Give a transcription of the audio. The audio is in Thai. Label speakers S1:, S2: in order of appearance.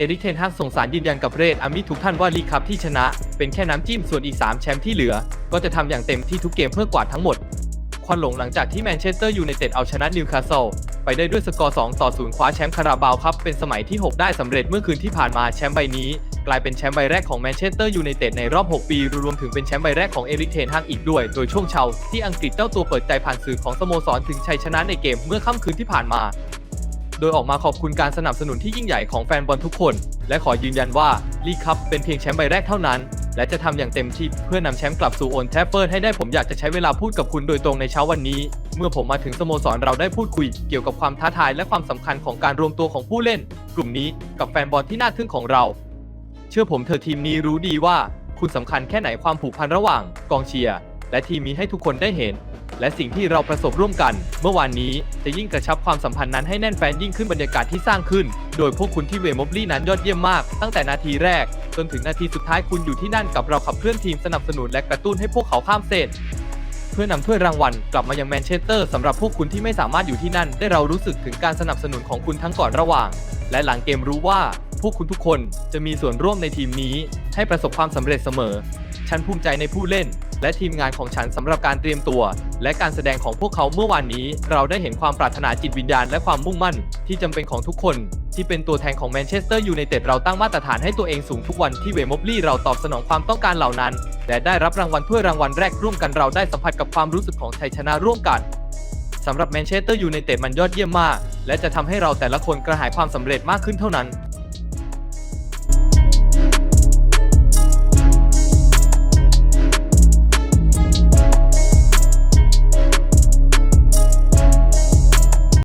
S1: เอริกเทนฮากส่งสารยืนยันกับเรดอามิทุกท่านว่าลีคัพที่ชนะ เป็นแค่น้ำจิ้มส่วนอีก 3 แชมป์ที่เหลือ ก็จะทำอย่างเต็มที่ทุกเกมเพื่อกวาดทั้งหมด ควันหลงหลังจากที่แมนเชสเตอร์ยูไนเต็ดเอาชนะนิวคาสเซิลไปได้ด้วยสกอร์ 2 ต่อ 0 คว้าแชมป์คาราบาวครับ เป็นสมัยที่ 6 ได้สำเร็จเมื่อคืนที่ผ่านมาแชมป์ใบนี้ กลายเป็นแชมป์ใบแรกของแมนเชสเตอร์ยูไนเต็ดในรอบ 6 ปี รวมถึงเป็นแชมป์ใบแรกของเอริกเทนฮากอีกด้วย โดยช่วงเช้าที่อังกฤษเจ้าตัวเปิดใจผ่านสื่อของสโมสรถึงชัยชนะในเกมเมื่อค่ำคืนที่ผ่านมา โดยออกมาขอบคุณการสนับสนุนที่ยิ่งใหญ่ของแฟนบอลทุกคน และขอยืนยันว่าลีกคัพเป็นเพียงแชมป์ใบแรกเท่านั้น และจะทำอย่างเต็มที่เพื่อนำแชมป์กลับสู่โอนแทฟเฟิร์ดให้ได้ผมอยากจะใช้เวลาพูดกับคุณโดยตรงในเช้าวันนี้ เมื่อผมมาถึงสโมสรเราได้พูดคุยเกี่ยวกับความท้าทายและความสำคัญของการรวมตัวของผู้เล่น กลุ่มนี้กับแฟนบอลที่น่าทึ่งของเรา เชื่อผมเธอะทีมนี้รู้ดีว่า คุณสำคัญแค่ไหนความผูกพันระหว่าง กองเชียร์และทีมนี้ให้ทุกคนได้เห็น และสิ่งที่เราประสบร่วมกัน เมื่อวานนี้จะยิ่งกระชับความสัมพันธ์นั้นให้แน่นแฟนยิ่งขึ้นบรรยากาศที่สร้างขึ้น โดยพวกคุณที่เวมอบลี่นั้นยอดเยี่ยมมาก ตั้งแต่นาทีแรก จนถึงนาทีสุดท้ายคุณอยู่ที่นั่นกับเราขับเคลื่อนทีมสนับสนุนและกระตุ้นให้พวกเขาข้ามเส้นเพื่อนำถ้วยรางวัลกลับมายังแมนเชสเตอร์สำหรับพวกคุณที่ไม่สามารถอยู่ที่นั่น ได้เรารู้สึกถึงการสนับสนุนของคุณทั้งก่อนระหว่าง และหลังเกมรู้ว่า พวกคุณทุกคนจะมีส่วนร่วมในทีมนี้ ให้ประสบความสำเร็จเสมอ ฉันภูมิใจในผู้เล่น และทีมงานของฉันสำหรับการเตรียมตัว และการแสดงของพวกเขาเมื่อวานนี้ เราได้เห็นความปรารถนาจิตวิญญาณและความมุ่งมั่น ที่จำเป็นของทุกคน ที่เป็นตัวแทนของแมนเชสเตอร์ยูไนเต็ดเราตั้งมาตรฐานให้ตัวเองสูงทุกวันที่เวมบลี่เราตอบสนองความต้องการเหล่านั้น และได้รับรางวัลถ้วยรางวัลแรกร่วมกันเราได้สัมผัสกับความรู้สึกของชัยชนะร่วมกันสำหรับแมนเชสเตอร์ยูไนเต็ดมันยอดเยี่ยมมาก และจะทำให้เราแต่ละคนกระหายความสำเร็จมากขึ้นเท่านั้น